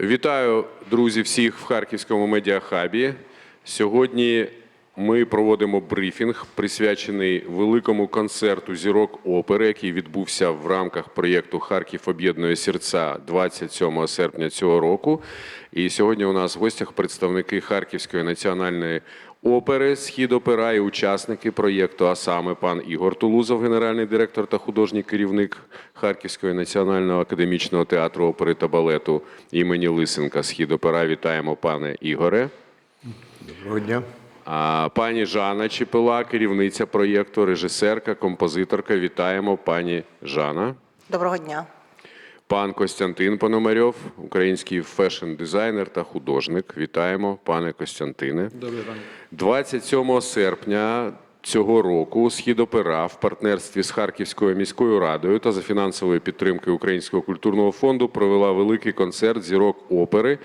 Вітаю, друзі, всіх в Харківському медіахабі. Сьогодні ми проводимо брифінг, присвячений великому концерту зірок опери, який відбувся в рамках проєкту Харків об'єднує серця 27 серпня цього року. І сьогодні у нас в гостях представники Харківської національної опери Схід опера і учасники проєкту, а саме пан Ігор Тулузов, генеральний директор та художній керівник Харківського національного академічного театру опери та балету імені Лисенка Схід опера. Вітаємо, пане Ігоре. Доброго дня. А пані Жанна Чепила, керівниця проєкту, режисерка, композиторка. Вітаємо, пані Жана. Доброго дня. Пан Костянтин Пономарьов, український фешн-дизайнер та художник. Вітаємо, пане Костянтине. Добрий ранок. 27 серпня цього року Східопера в партнерстві з Харківською міською радою та за фінансової підтримки Українського культурного фонду провела великий концерт зірок опери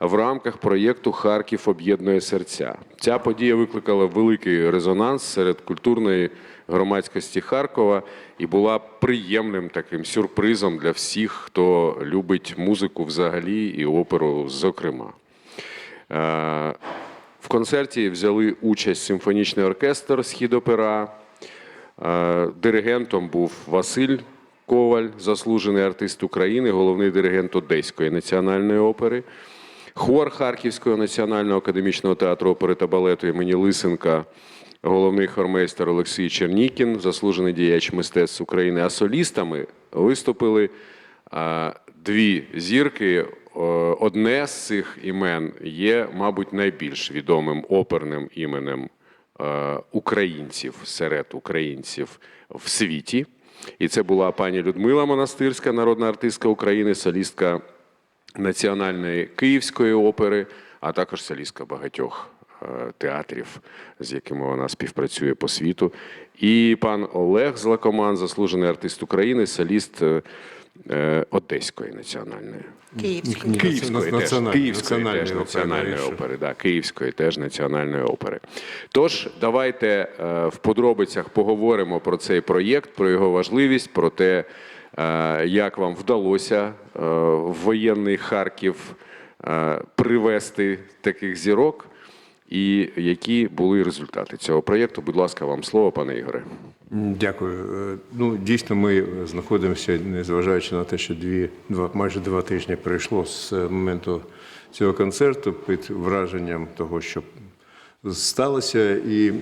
в рамках проєкту Харків об'єднує серця. Ця подія викликала великий резонанс серед культурної громадськості Харкова і була приємним таким сюрпризом для всіх, хто любить музику взагалі і оперу зокрема. Е, В концерті взяли участь симфонічний оркестр Схід опера. Е, Диригентом був Василь Коваль, заслужений артист України, головний диригент Одеської національної опери. Хор Харківського національного академічного театру опери та балету імені Лисенка, головний хормейстер Олексій Чернікін, заслужений діяч мистецтв України. А солістами виступили дві зірки. Одне з цих імен є, мабуть, найбільш відомим оперним іменем українців серед українців в світі. І це була пані Людмила Монастирська, народна артистка України, солістка Національної Київської опери, а також солістка багатьох е, театрів, з якими вона співпрацює по світу. І пан Олег Злакоман, заслужений артист України, соліст е, е, Одеської національної. Київської теж, національної- Київської теж опери, національної опери, да, Київської теж національної опери. Тож давайте в подробицях поговоримо про цей проєкт, про його важливість, про те, як вам вдалося е, в воєнний Харків е, привести таких зірок, і які були результати цього проєкту. Будь ласка, вам слово, пане Ігоре. Дякую. Е, Ну, дійсно, ми знаходимося, незважаючи на те, що дві, два, майже два тижні пройшло з моменту цього концерту під враженням того, що сталося. І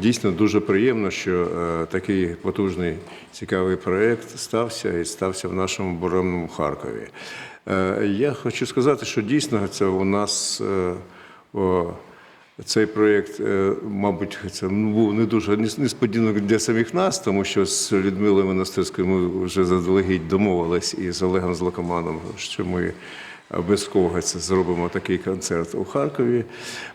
дійсно дуже приємно, що е, такий потужний, цікавий проєкт стався і стався в нашому буремному Харкові. Е, Я хочу сказати, що дійсно це у нас. е, цей проєкт, мабуть, це був не дуже несподіванок для самих нас, тому що з Людмилою Монастирською ми вже заздалегідь домовились і з Олегом Злакоманом, що ми обов'язково це зробимо такий концерт у Харкові.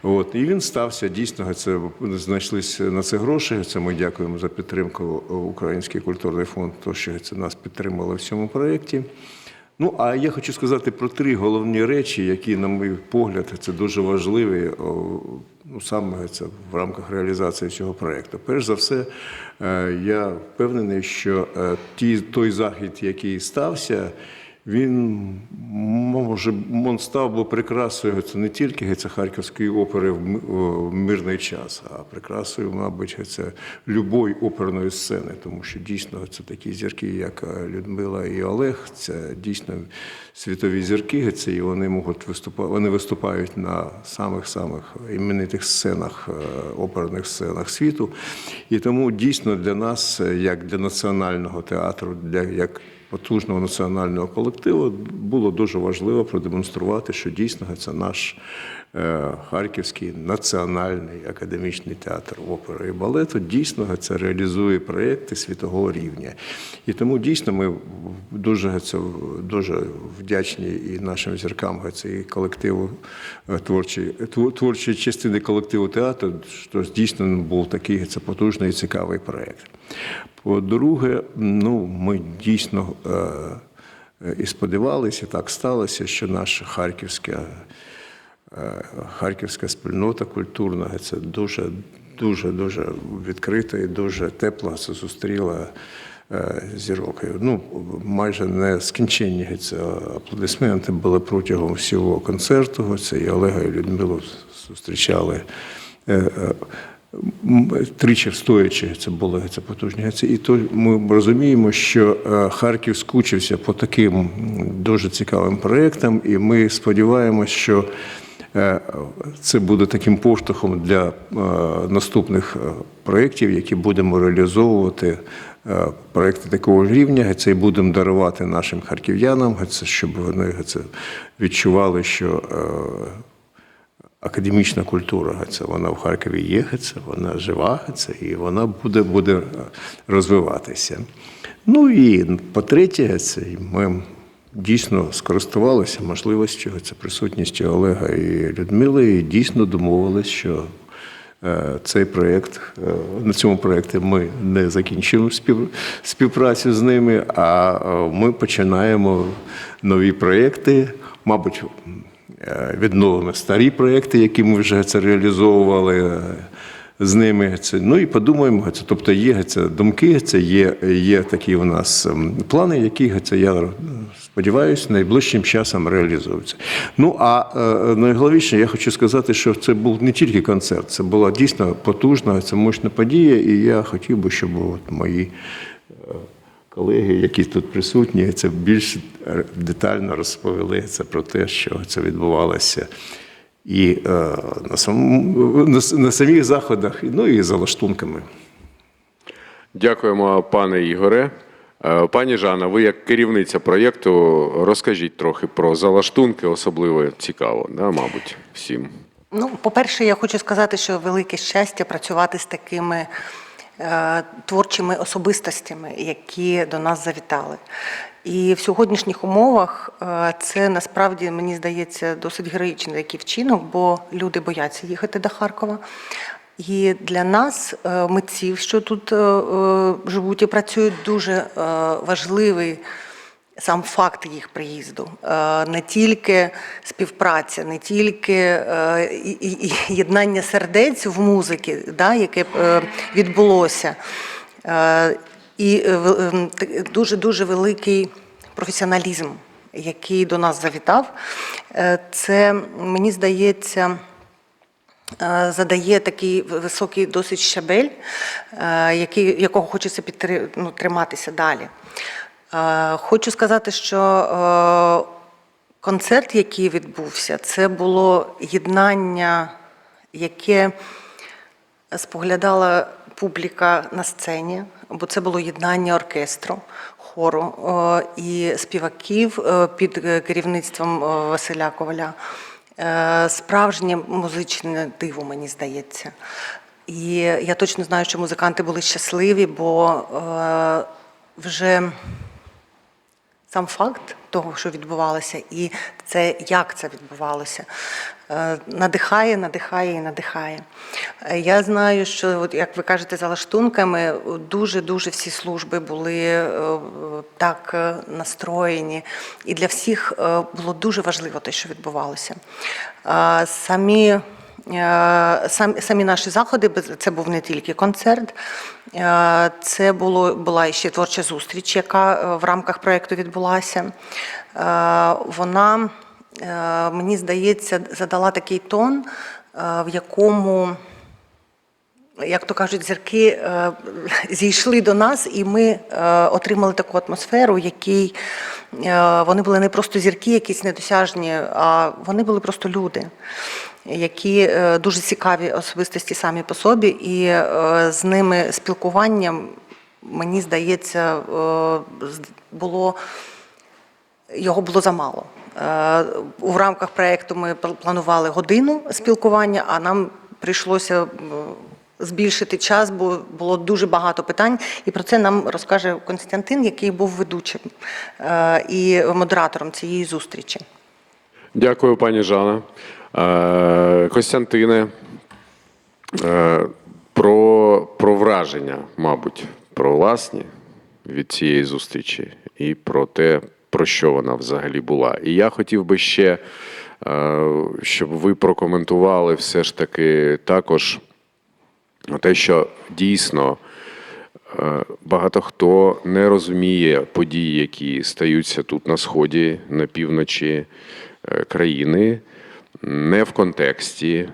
От і він стався дійсно. Це знайшлися на це гроші. Це ми дякуємо за підтримку Український культурний фонд, то що це нас підтримали в цьому проєкті. Ну, а я хочу сказати про три головні речі, які, на мій погляд, це дуже важливі ну, саме це в рамках реалізації цього проєкту. Перш за все, е, я впевнений, що е, ті, той захід, який стався, він може став би прикрасою це не тільки це Харківської опери в мирний час, а прикрасою, мабуть, це любої оперної сцени, тому що дійсно це такі зірки, як е, Людмила і Олег, це дійсно світові зірки, це і вони можуть виступати, вони виступають на самих-самих іменитих сценах, е, оперних сценах світу. І тому дійсно для нас, е, як для національного театру, для як потужного національного колективу було дуже важливо продемонструвати, що дійсно це наш Харківський національний академічний театр опери і балету. Дійсно це реалізує проєкти світового рівня. І тому дійсно ми дуже це дуже вдячні і нашим зіркам, і колективу е, творчої творчої частини колективу театру, що дійсно був такий це потужний і цікавий проєкт. По-друге, ну ми дійсно е, е, і сподівалися, так сталося, що наша харківська, е, харківська спільнота культурна це дуже, дуже, дуже відкрита і дуже тепло це зустріла е, зірок. Ну, майже нескінченні ці аплодисменти були протягом всього концерту. Це і Олега і Людмилу зустрічали. е, е, Тричі стоячи, це були це потужні. Це і то ми розуміємо, що е, Харків скучився по таким дуже цікавим проєктам, і ми сподіваємося, що е, це буде таким поштовхом для е, наступних е, проєктів, які будемо реалізовувати. е, Проекти такого ж рівня, це і будемо дарувати нашим харків'янам, щоб вони відчували, що е, академічна культура, вона в Харкові є, вона жива, і вона буде, буде розвиватися. Ну і по-третє, це ми дійсно скористувалися можливістю, це присутністю Олега і Людмили, і дійсно домовились, що е, цей проєкт, е, на цьому проєкті ми не закінчимо спів, співпрацю з ними, а е, ми починаємо нові проєкти, мабуть, відновимо старі проєкти, які ми вже це реалізовували з ними. Це, ну і подумаємо, це, тобто є це думки, це є, є такі у нас ем, плани, які це я е, сподіваюся, найближчим часом реалізуються. Ну а е, найголовніше, я хочу сказати, що це був не тільки концерт, це була дійсно потужна, це мощна подія, і я хотів би, щоб от мої колеги, які тут присутні, це більш детально розповіли це про те, що це відбувалося. І е, на, самому, на, на самих заходах, ну і за лаштунками. Дякуємо, пане Ігоре. Е, Пані Жанна, ви як керівниця проєкту, розкажіть трохи про залаштунки, особливо цікаво, да, мабуть, всім. Ну, по-перше, я хочу сказати, що велике щастя працювати з такими е, творчими особистостями, які до нас завітали. І в сьогоднішніх умовах е, це насправді мені здається досить героїчний такий вчинок, бо люди бояться їхати до Харкова. І для нас, е, митців, що тут е, живуть і працюють, дуже важливий сам факт їх приїзду, не тільки співпраця, не тільки єднання сердець в музиці, да, яке відбулося, і е, ем, так- дуже-дуже великий професіоналізм, який до нас завітав. Е, Це, мені здається, е, задає такий високий досить щабель, який, якого хочеться підтри- ну, триматися далі. Хочу сказати, що концерт, який відбувся, це було єднання, яке споглядала публіка на сцені, бо це було єднання оркестру, хору е, і співаків е, під е, керівництвом Василя Коваля. Справжнє музичне диво, мені здається. І я точно знаю, що музиканти були щасливі, бо вже сам факт того, що відбувалося, і це як це відбувалося, надихає, надихає і надихає. Е, Я знаю, що от, як ви кажете, за лаштунками дуже дуже всі служби були е, так е, настроєні, і для всіх е, було дуже важливо те, що відбувалося. Е, Самі Е, Сам, самі наші заходи, це був не тільки концерт, е, це було, була ще творча зустріч, яка е, в рамках проєкту відбулася. Е, Вона, е, мені здається, задала такий тон, е, в якому як то кажуть, зірки е, зійшли до нас, і ми е, отримали таку атмосферу, якій е, вони були не просто зірки, якісь недосяжні, а вони були просто люди, які е, дуже цікаві особистості самі по собі, і е, з ними спілкуванням, мені здається, е, було його було замало. Е, У рамках проєкту ми планували годину спілкування, а нам прийшлося е, збільшити час, бо було дуже багато питань. І про це нам розкаже Константин, який був ведучим е, і модератором цієї зустрічі. Дякую, пані Жанна. Костянтине, про, про враження, мабуть, про власні від цієї зустрічі і про те, про що вона взагалі була. І я хотів би ще, е, щоб ви прокоментували все ж таки також те, що дійсно Е, Багато хто не розуміє події, які стаються тут на сході, на півночі е, країни, не в контексті.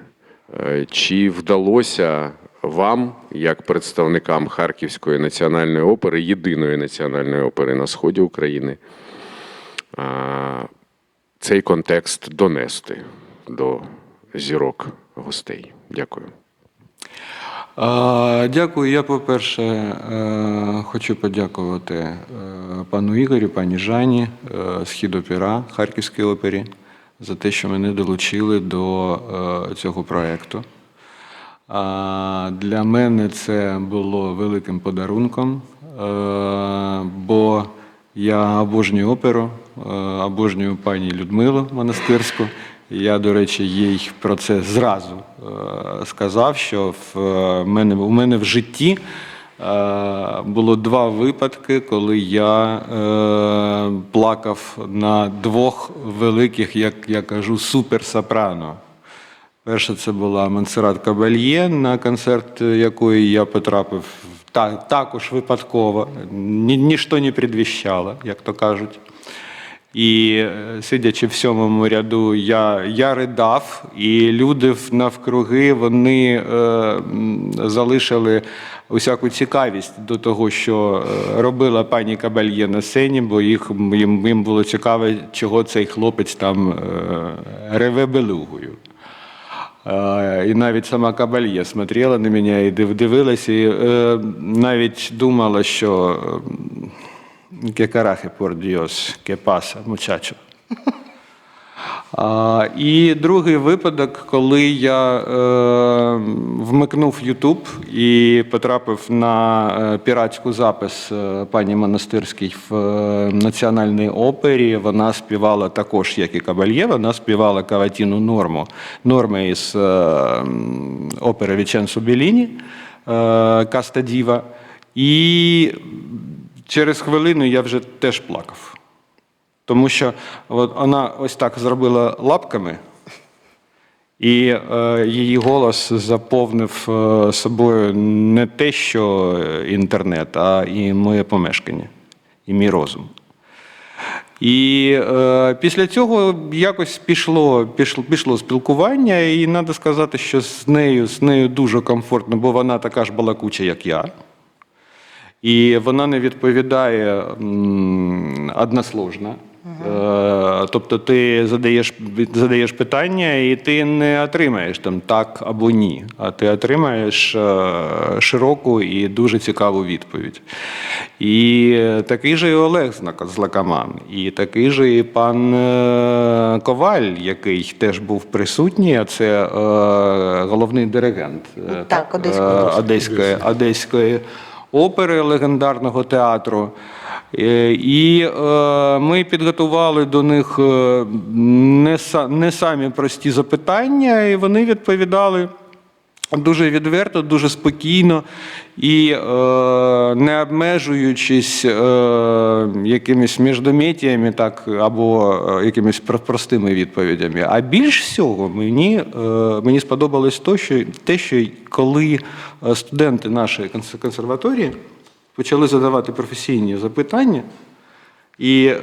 Чи вдалося вам, як представникам Харківської національної опери, єдиної національної опери на сході України, цей контекст донести до зірок гостей? Дякую. Дякую. Я, по-перше, е, хочу подякувати е, пану Ігорю, пані Жані, е, Східопіра Харківській опері за те, що мене долучили до цього проєкту. Для мене це було великим подарунком, бо я обожнюю оперу, е, обожнюю пані Людмилу Монастирську. Я, до речі, їй про це зразу е, сказав, що в е, мене, у мене в житті було два випадки, коли я плакав на двох великих, як я кажу, суперсопрано. Перша це була Монсеррат Кабальє, на концерт якої я потрапив та, також випадково. Ні, не предвіщало, як то кажуть. І е, сидячи в сьомому ряду, я, я ридав, і люди навкруги вони е, залишили усяку цікавість до того, що е, робила пані Кабальє на сцені, бо їх, їм, їм було цікаво, чого цей хлопець там е, реве белугою. І навіть сама Кабальє смотрела на мене і дивилася, і е, навіть думала, що «Que caraje, por Dios, que pasa, muchacho?» І другий випадок, коли я е, вмикнув Ютуб і потрапив на е, піратську запис е, пані Монастирській в національній опері. Вона співала також, як і Кабальє, вона співала каватіну норму. Норми із опери Віченцо Беліні е, Каста Діва. І через хвилину я вже теж плакав. Тому що от вона ось так зробила лапками, і е, її голос заповнив е, собою не те, що інтернет, а і моє помешкання, і мій розум. І е, після цього якось пішло, пішло, пішло спілкування, і треба сказати, що з нею, з нею дуже комфортно, бо вона така ж балакуча, як я. І вона не відповідає м, односложно. Е, Тобто ти задаєш, задаєш питання, і ти не отримаєш там так або ні, а ти отримаєш е, широку і дуже цікаву відповідь. І такий же і Олег Злакаман, і такий же і пан е, Коваль, який теж був присутній, а це головний диригент е, Так, Одеської. Одеської, Одеської опери легендарного театру. Е, І е, ми підготували до них е, не, са- не самі прості запитання, і вони відповідали дуже відверто, дуже спокійно і е, не обмежуючись е, якимись міждометіями, так або е, якимись про- простими відповідями. А більш всього мені, е, мені сподобалось то, що, те, що коли е, студенти нашої конс- консерваторії почали задавати професійні запитання. І е,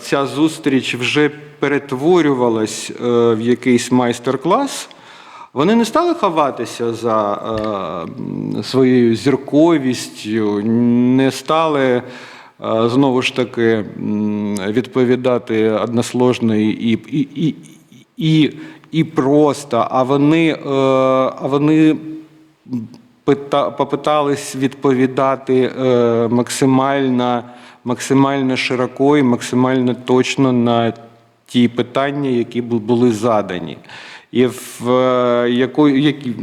ця зустріч вже перетворювалась е, в якийсь майстер-клас. Вони не стали ховатися за е, своєю зірковістю, не стали е, знову ж таки відповідати односложно і, і, і, і, і просто, а вони, е, а вони пита- попитались відповідати е, максимально, максимально широко і максимально точно на ті питання, які бу- були задані. І в якою якої,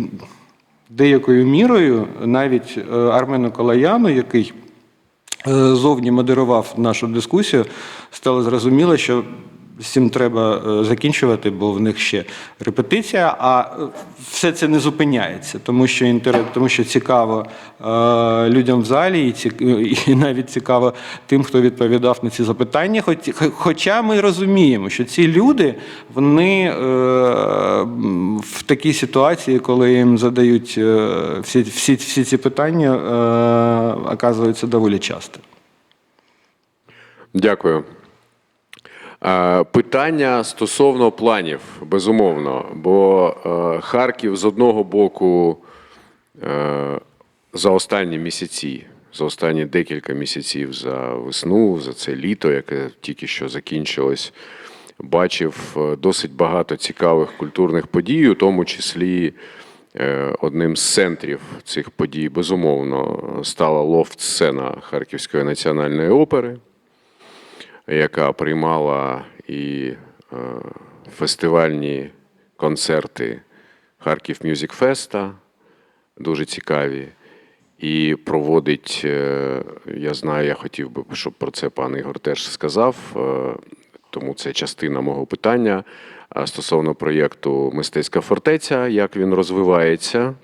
деякою мірою навіть е, Армену Колаяну, який е, зовні модерував нашу дискусію, стало зрозуміло, що цим треба е, закінчувати, бо в них ще репетиція, а е, все це не зупиняється, тому що інтер... тому що цікаво е, людям в залі, і, цік... і навіть цікаво тим, хто відповідав на ці запитання. Хоч... Хоча ми розуміємо, що ці люди вони в такій ситуації, коли їм задають всі, всі, всі ці питання, оказуються доволі часто. Дякую. Е, Питання стосовно планів, безумовно. Бо е, Харків з одного боку е, за останні місяці, за останні декілька місяців за весну, за це літо, яке тільки що закінчилось, бачив досить багато цікавих культурних подій, у тому числі одним з центрів цих подій, безумовно, стала лофт-сцена Харківської національної опери яка приймала і е, фестивальні концерти Харків Мюзик Феста, дуже цікаві. І проводить, е, я знаю, я хотів би, щоб про це пан Ігор теж сказав, е, тому це частина мого питання стосовно проєкту Мистецька фортеця, як він розвивається.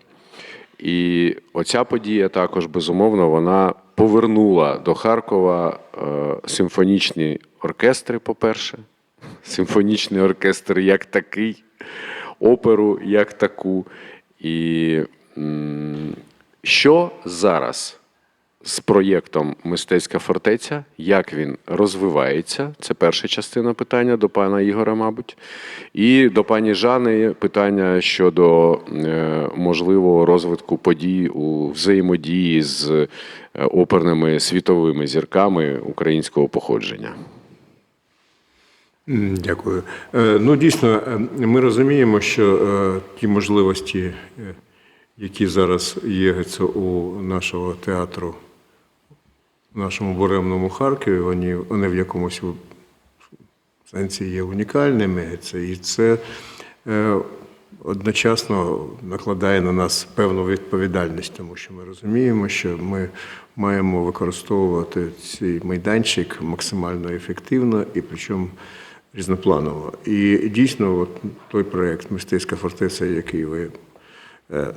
І оця подія також безумовно вона повернула до Харкова е, симфонічні оркестри, по-перше, симфонічний оркестр як такий, оперу як таку. І що зараз з проєктом Мистецька фортеця, як він розвивається? Це перша частина питання до пана Ігора, мабуть. І до пані Жани питання щодо е, можливого розвитку подій у взаємодії з оперними світовими зірками українського походження. Дякую. Е, Ну, дійсно, е, ми розуміємо, що е, ті можливості, які зараз є у нашого театру, в нашому буремному Харкові, вони, вони в якомусь сенсі є унікальними. Це, і це одночасно накладає на нас певну відповідальність, тому що ми розуміємо, що ми маємо використовувати цей майданчик максимально ефективно і причому різнопланово. І дійсно, от той проєкт Мистецька фортеця, який ви е,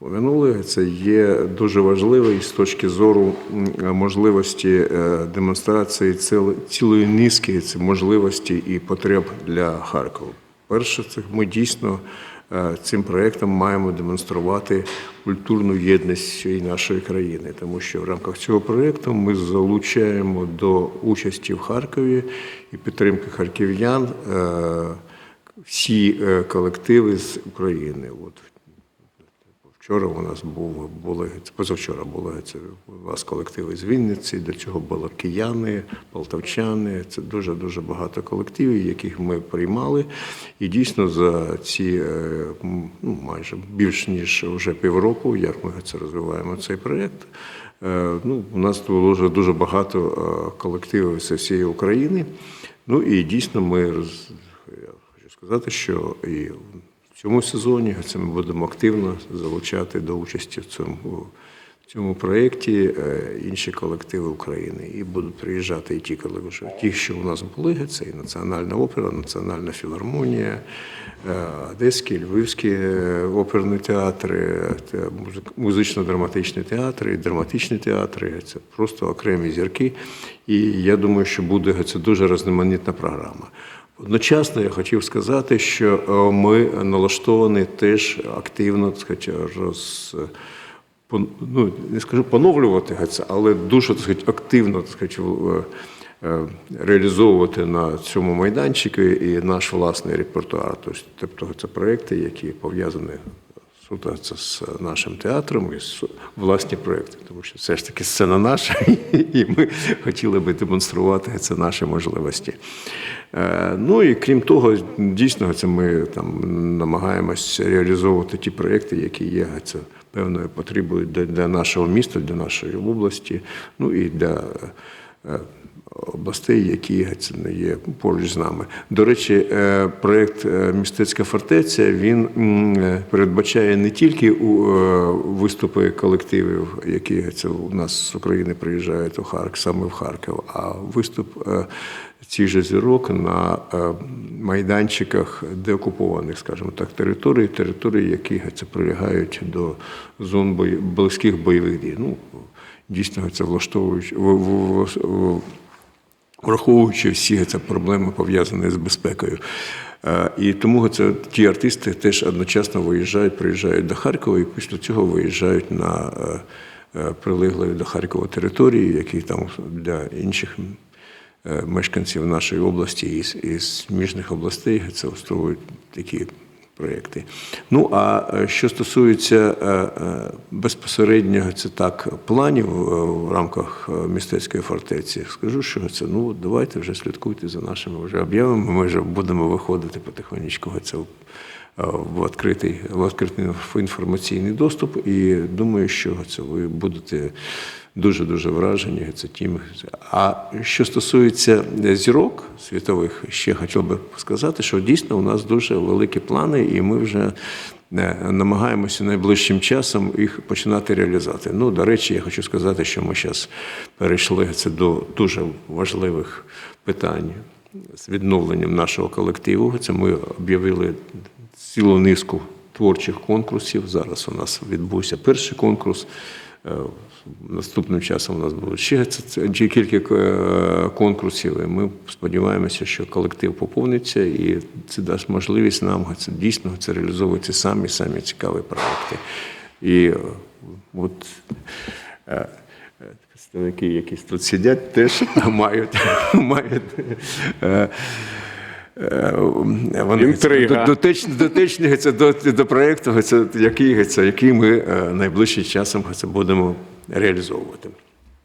Минуле це є дуже важливий з точки зору можливості е, демонстрації ціл- цілої низки ці можливості і потреб для Харкова. Перше, це ми дійсно цим проєктом маємо демонструвати культурну єдність і нашої країни, тому що в рамках цього проєкту ми залучаємо до участі в Харкові і підтримки харків'ян е, всі е, колективи з України. От Вчора у нас був, були, позавчора були це у вас колективи з Вінниці, до цього були кияни, полтавчани. Це дуже-дуже багато колективів, яких ми приймали. І дійсно за ці е, ну, майже більш ніж вже півроку, як ми це розвиваємо цей проєкт. е, Ну, у нас було вже дуже багато е, колективів з всієї України. Ну і дійсно ми я хочу сказати, що і цьому сезоні це ми будемо активно залучати до участі в цьому, в цьому проєкті е, інші колективи України. І будуть приїжджати і ті, коли вже ті, що у нас були, це і Національна опера, Національна філармонія, е, Одеський, Львівські е, оперні театри, музично-драматичні театри, і драматичні театри. Це просто окремі зірки. І я думаю, що буде це дуже різноманітна програма. Одночасно я хотів сказати, що е, ми налаштовані теж активно сказати, роз, ну, не скажу поновлювати але дуже так сказати, активно так сказати, е, реалізовувати на цьому майданчику і наш власний репертуар. Тобто, Тобто це проекти, які пов'язані суто з нашим театром і з власні проекти, тому що все ж таки сцена наша, і ми хотіли би демонструвати це наші можливості. Е, Ну і крім того, дійсно, це ми там намагаємось реалізовувати ті проекти, які є це певною потребою для, для нашого міста, для нашої області, ну і для е, областей, які є поруч з нами. До речі, е, проєкт е, Містецька фортеця він е, передбачає не тільки виступи колективів, які у нас з України приїжджають у Харків, саме в Харків, а виступ цих же зірок на майданчиках деокупованих, скажімо так, територій, територій, які це прилягають до зон близьких бойових дій. Ну, дійсно, це влаштовуючи враховуючи всі ці проблеми пов'язані з безпекою. Е, І тому це ті артисти теж одночасно виїжджають, приїжджають до Харкова і після цього виїжджають на е, е, до Харкова території, які там для інших мешканців нашої області і сміжних областей це влаштовують такі проєкти. Ну а е, що стосується е, е, це так планів в рамках містецької фортеці, скажу, що це ну давайте вже слідкуйте за нашими вже об'явами. Ми вже будемо виходити потихонечку це в- відкритий, в відкритий інформаційний доступ. І думаю, що це ви будете дуже дуже вражені. Це тим. А що стосується зірок світових, ще хотів би сказати, що дійсно у нас дуже великі плани, і ми вже е, намагаємося найближчим часом їх починати реалізувати. Ну, до речі, я хочу сказати, що ми зараз перейшли це до дуже важливих питань з відновленням нашого колективу. Це ми об'явили цілу низку творчих конкурсів. Зараз у нас відбувся перший конкурс. Е, Наступним часом у нас буде ще кілька е, конкурсів. І ми сподіваємося, що колектив поповниться, і це дасть можливість нам це дійсно це реалізовувати самі самі цікаві проекти. І е, от представники, які тут сидять, теж мають, мають вони Інтрига. до- дотичні, дотичні до, до проєкту, який, який ми е, найближчим часом будемо реалізовувати.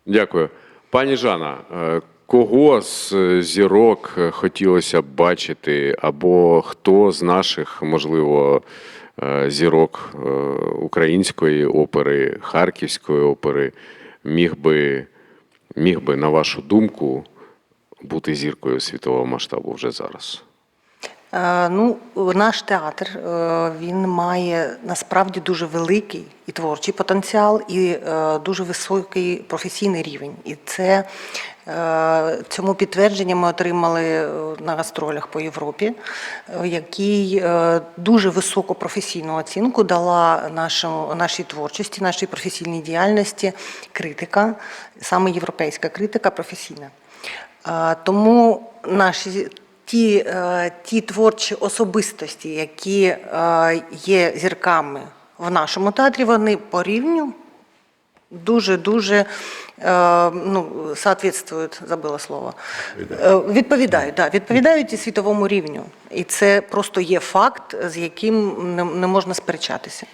Дякую. Пані Жана, е, кого з е, зірок е, хотілося б бачити, або хто з наших, можливо, е, зірок е, української опери, харківської опери міг би, міг би, на вашу думку, бути зіркою світового масштабу вже зараз? Е, Ну, наш театр е, він має насправді дуже великий і творчий потенціал, і е, дуже високий професійний рівень. І це цьому підтвердження ми отримали на гастролях по Європі, який дуже високу професійну оцінку дала нашому, нашій творчості, нашій професійній діяльності критика, саме європейська критика професійна. Тому наші ті, е, ті творчі особистості, які е, є зірками в нашому театрі, вони по рівню дуже-дуже е, ну, соответствують, забила слово. Е, Відповідають, да, відповідають і світовому рівню. І це просто є факт, з яким не, можна сперечатися.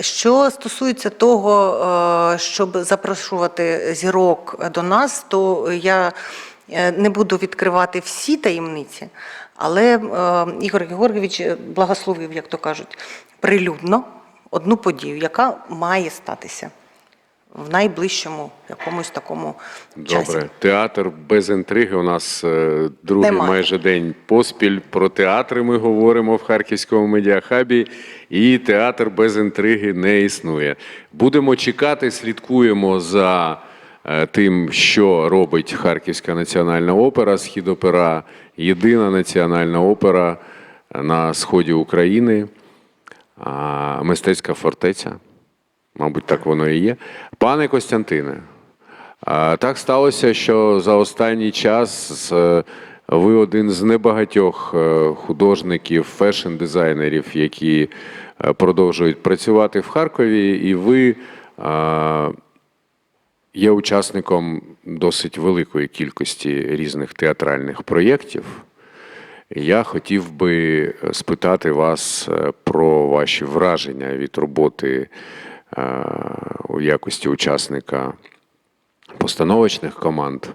Що стосується того, щоб запрошувати зірок до нас, то я не буду відкривати всі таємниці, але е, Ігор Георгійович благословив, як то кажуть, прилюдно одну подію, яка має статися в найближчому якомусь такому часі. Добре, театр без інтриги. У нас е, другий Немає. майже день поспіль. Про театри ми говоримо в Харківському медіахабі, і театр без інтриги не існує. Будемо чекати, слідкуємо за е, тим, що робить Харківська національна опера, східопера, єдина національна опера на сході України, мистецька фортеця. Мабуть, так воно і є. Пане Костянтине, так сталося, що за останній час ви один з небагатьох е, художників, фешн-дизайнерів, які е, продовжують працювати в Харкові, і ви є учасником досить великої кількості різних театральних проєктів. Я хотів би е, спитати вас е, про ваші враження від роботи е, у якості учасника постановочних команд.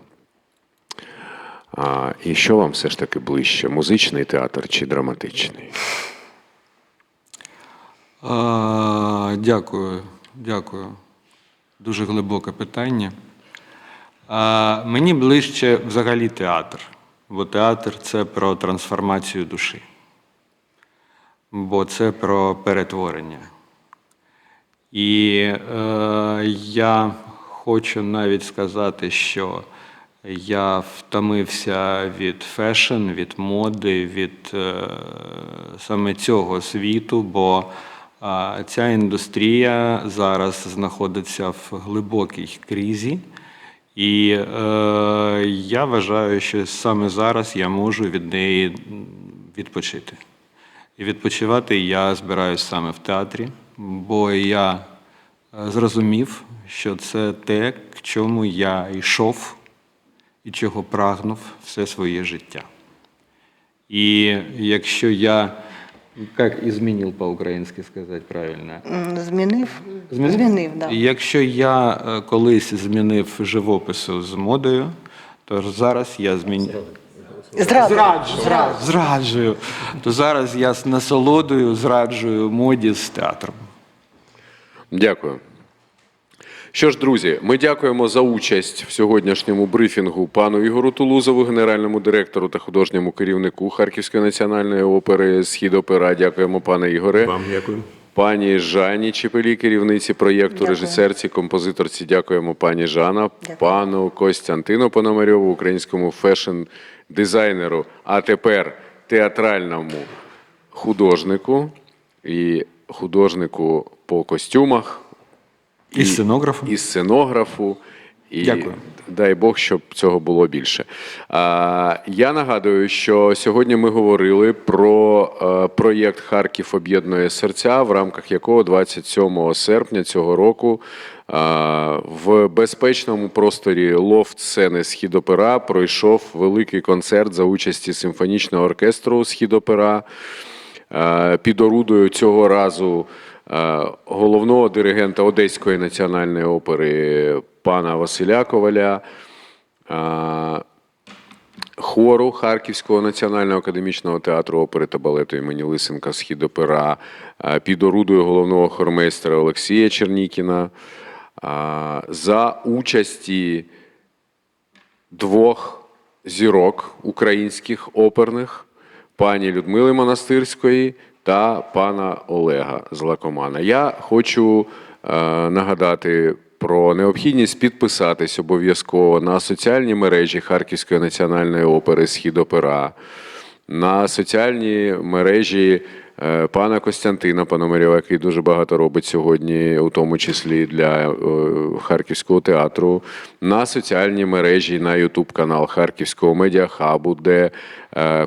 І що вам все ж таки ближче: музичний театр чи драматичний? А, Дякую, дякую. Дуже глибоке питання. А, мені ближче взагалі театр, бо театр це про трансформацію душі, бо це про перетворення. І е, я хочу навіть сказати, що я втомився від фешн, від моди, від е, саме цього світу, бо ця індустрія зараз знаходиться в глибокій кризі. І е, я вважаю, що саме зараз я можу від неї відпочити. І відпочивати я збираюсь саме в театрі, бо я е, зрозумів, що це те, к чому я йшов і чого прагнув все своє життя. І якщо я, як і змінив по-українськи сказати правильно, Змінив? Змінив? Змінив, да. Якщо я е, колись змінив живопису з модою, то зараз я зміню. Зраджую. Зраджую. Зраджую. То зараз я з насолодою зраджую моді з театром. Дякую. Що ж, друзі, ми дякуємо за участь в сьогоднішньому брифінгу пану Ігору Тулузову, генеральному директору та художньому керівнику Харківської національної опери Схід опера. Дякуємо, пане Ігоре. Вам дякую. Пані Жанні Чепелі, керівниці проєкту, Дякую. режисерці, композиторці. Дякуємо, пані Жана, Дякую. пану Костянтину Пономарьову, українському фешн-дизайнеру, а тепер театральному художнику і художнику по костюмах. І сценографом. І сценографу. І Дякую. дай Бог, щоб цього було більше. А, я нагадую, що сьогодні ми говорили про е, проєкт Харків об'єднує серця, в рамках якого 27 серпня цього року е, в безпечному просторі лофт сцени Східопера пройшов великий концерт за участі симфонічного оркестру Східопера. Е, Під орудою цього разу головного диригента Одеської національної опери пана Василя Коваля, е, хору Харківського національного академічного театру опери та балету імені Лисенка Схід опера е, під орудою головного хормейстера Олексія Чернікіна. Е, за участі двох зірок українських оперних пані Людмили Монастирської та пана Олега Злакомана. Я хочу е, нагадати про необхідність підписатись обов'язково на соціальні мережі Харківської національної опери Схід опера, на соціальні мережі е, пана Костянтина Пономарєва, який дуже багато робить сьогодні, у тому числі для е, Харківського театру, на соціальні мережі, на Ютуб канал Харківського медіахабу, де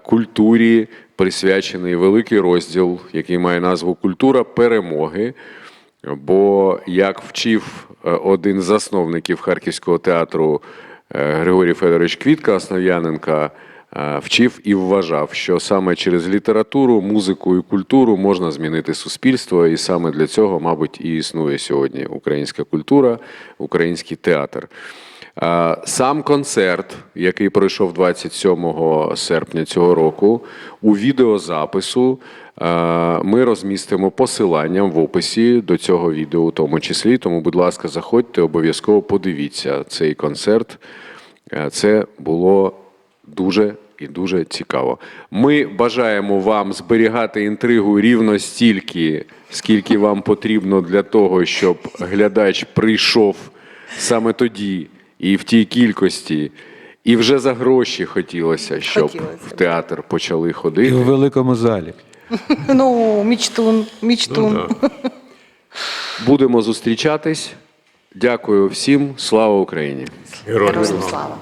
культурі присвячений великий розділ, який має назву Культура перемоги. Бо, як вчив е, один з засновників Харківського театру е, Григорій Федорович Квітка, Основ'яненка, е, вчив і вважав, що саме через літературу, музику і культуру можна змінити суспільство, і саме для цього, мабуть, і існує сьогодні українська культура, український театр. Сам концерт, який пройшов 27 серпня цього року, у відеозапису ми розмістимо посиланням в описі до цього відео, у тому числі. Тому, будь ласка, заходьте, обов'язково подивіться цей концерт. Це було дуже і дуже цікаво. Ми бажаємо вам зберігати інтригу рівно стільки, скільки вам потрібно для того, щоб глядач прийшов саме тоді і в тій кількості. І вже за гроші хотілося, щоб Хотілося в театр почали І ходити. у великому залі. Ну, мічтун, мічтун. Будемо зустрічатись. Дякую всім. Слава Україні! Героям Героям слава. слава.